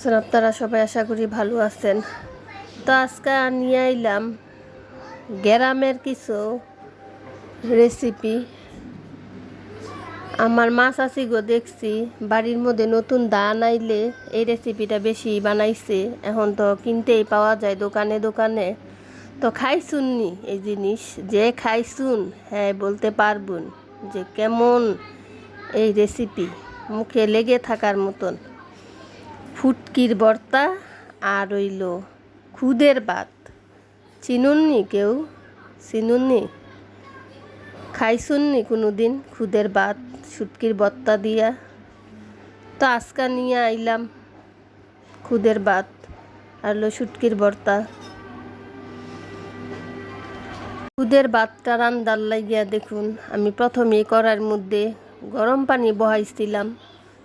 আছেন আপনারা সবাই আশা করি ভালো আছেন। তো আজকে নিয়ে আইলাম গ্রামের কিছু রেসিপি আমার মাছ আছি গো দেখছি, বাড়ির মধ্যে নতুন ধান আইলে এই রেসিপিটা বেশি বানাইছে। এখন তো কিনতেই পাওয়া যায় দোকানে দোকানে। তো খাইছুননি এই জিনিস? যে খাইছুন হ্যাঁ বলতে পারবুন যে কেমন এই রেসিপি মুখে লেগে থাকার মতন। ফুটকির বর্তা আর রইল খুদের ভাত। চিনুননি কেউ? চিনুননি? খাইছুননি কোনো দিন খুদের ভাত, শুটকির ভর্তা দিয়া? তো আজকা নিয়ে আইলাম খুদের ভাত আর হলো শুটকির বর্তা। খুদের ভাতটা রান্দার লাগিয়া দেখুন, আমি প্রথমেই করার মধ্যে গরম পানি বহাইছিলাম।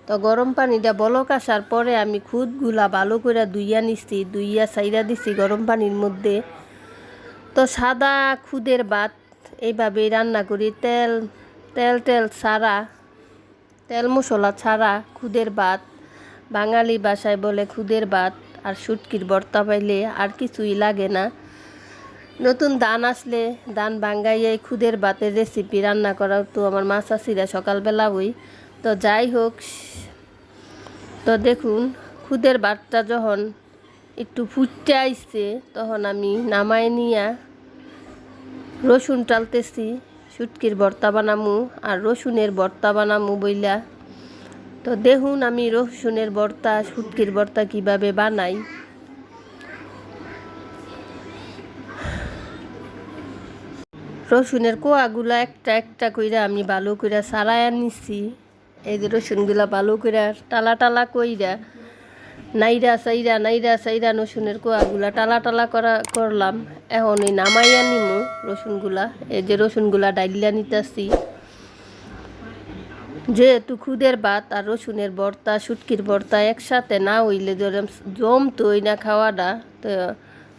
তো গরম পানিটা বলক আসার পরে আমি খুদগুলা ভালো করে দুইয়া নিছি দুইয়া সাইরা দিছি গরম পানির মধ্যে। তো সাদা খুদের ভাত এইভাবেই রান্না করি, তেল তেল তেল ছাড়া, তেল মশলা ছাড়া খুদের ভাত। বাঙালি ভাষায় বলে খুদের ভাত আর শুটকির বর্তা পাইলে আর কিছুই লাগে না। নতুন দান আসলে দান বাঙ্গাইয়ে খুদের ভাতের রেসিপি রান্না করা তো আমার মাছ আসিরা সকালবেলা হই তো যাই হোক, তো দেখুন, খুদের ভাতটা যখন একটু ফুটতে আইসছে তখন আমি নামায় নিয়া রসুন টালতেছি, শুটকির ভর্তা বানামু আর রসুনের ভর্তা বানামু বইলা। তো দেখুন আমি রসুনের ভর্তা, শুটকির ভর্তা কীভাবে বানাই। রসুনের কোয়াগুলা একটা একটা কইরা আমি ভালো কইরা সারায়া নিছি। এই যে রসুনগুলা ভালো কইরা টালা টালা কইরা নাইরা সাইরা নাইরা সাইরা রসুনের কোয়াগুলা টালা টালা করা করলাম। এখন এই নামাইয়া নিমু রসুনগুলা। এই যে রসুনগুলা ডাইলিয়া নিতেছি। যেহেতু খুদের ভাত আর রসুনের ভর্তা, শুটকির ভর্তা একসাথে না হইলে যেরকম জমতোই না খাওয়াটা, তো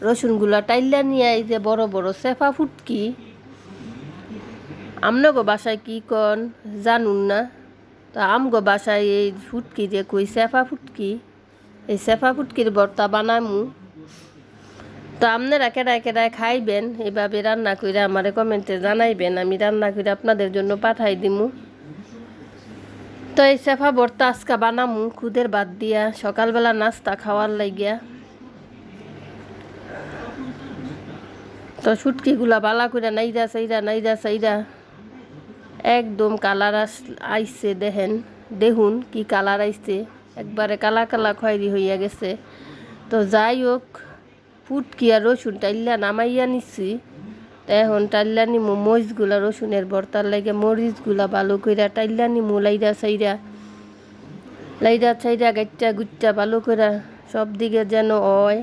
রসুনগুলা টাইল্লা নিয়ে এই যে বড় বড় সেফা ফুটকি। আমনগো বাসায় কি কন জানুন না। তো আমগো বাসায় এই ফুটকি যে কই সেফা ফুটকি, এই সেফা ফুটকির ভর্তা বানামু। তো আপনারা কেডায় কেডায় খাইবেন, এভাবে রান্না করে আমারে কমেন্টে জানাইবেন, আমি রান্না করে আপনাদের জন্য পাঠাই দিমু। তো এই সেফা ভর্তা আজকা বানামু, খুদের বাদ দিয়া, সকালবেলা নাস্তা খাওয়ার লাগিয়া। তো শুটকিগুলা বালা করে নাইরা সাইরা নাইরা সাইরা একদম কালার আস আইসে দেখেন। দেখুন কি কালার আইসে একবারে কালা কালা খয়েরি হইয়া গেছে। তো যাই হোক ফুটকি আর রসুন টাইল্লা নামাইয়া নিছি। তো এখন টাইল্লা নিমু, মরিচগুলা রসুনের বর্তার লাগে মরিচগুলা ভালো কইরা টাইল্লা নিমু লাইরা সাইরা লাইরা সাইরা গাইটা গুচ্চা ভালো কইরা সব দিকে যেন হয়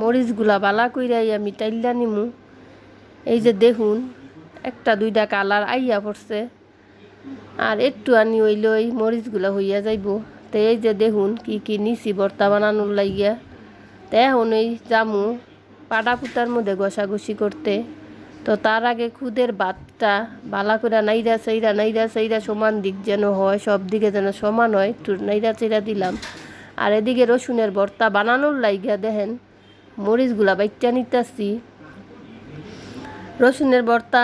মরিচগুলা বালা কইরাই আমি টাইল্লা নিমু। এই যে দেখুন একটা, দুইটা কালার আইয়া পড়ছে। আর একটু আনি হইল ওই মরিচগুলা হইয়া যাইব। তো এই যে দেখুন কি কি নিছি ভর্তা বানানোর লাগিয়া। তো এখন ওই জামু পাটা পুতার মধ্যে ঘষাঘষি করতে। তো তার আগে খুদের ভাতটা বালা করে নাইরা চাইরা নাইরা চাইরা সমান দিক যেন হয়, সব দিকে যেন সমান হয়, একটু নাইরা চাইরা দিলাম। আর এদিকে রসুনের ভর্তা বানানোর লাইগা দেখেন, মরিচগুলা বাইটা নিতাছি। রসুনের ভর্তা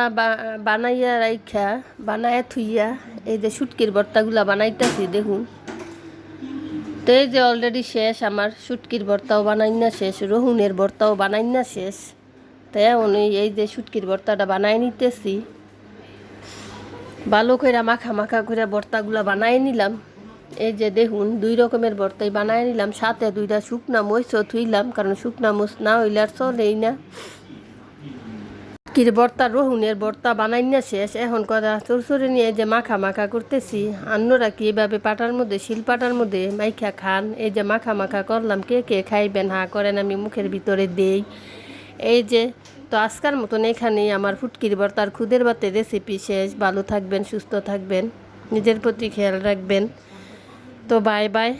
বানাইয়া রাইখা, বানায় থুইয়া এই যে শুটকির ভর্তাগুলা বানাইতেছি, দেখুন। তো এই যে অলরেডি শেষ, আমার শুটকির ভর্তাও বানাই না শেষ, রহুনের ভর্তাও বানাই না শেষ। তাই এখন এই যে শুটকির ভর্তাটা বানাই নিতেছি। ভালো করে মাখা মাখা করে ভর্তাগুলা বানাই নিলাম। এই যে দেখুন, দুই রকমের ভর্তাই বানাই নিলাম। সাথে দুইটা শুকনা মরিচও থুইলাম, কারণ শুকনা মরিচ না হইলে আর চলেই না। কির ভর্তা রহুনের ভর্তা বানাই না শেষ। এখন করা চরচরে নিয়ে যে মাখা মাখা করতেছি। অন্যরা কি এভাবে পাটার মধ্যে, শিলপাটার মধ্যে মাইখা খান? এই যে মাখা মাখা করলাম, কে কে খাইবেন? হা, করেন, আমি মুখের ভিতরে দেই। এই যে, তো আজকার মতন এখানেই আমার ফুটকির ভর্তার খুদের ভাতের রেসিপি শেষ। ভালো থাকবেন, সুস্থ থাকবেন। নিজের প্রতি খেয়াল রাখবেন। তো বাই বাই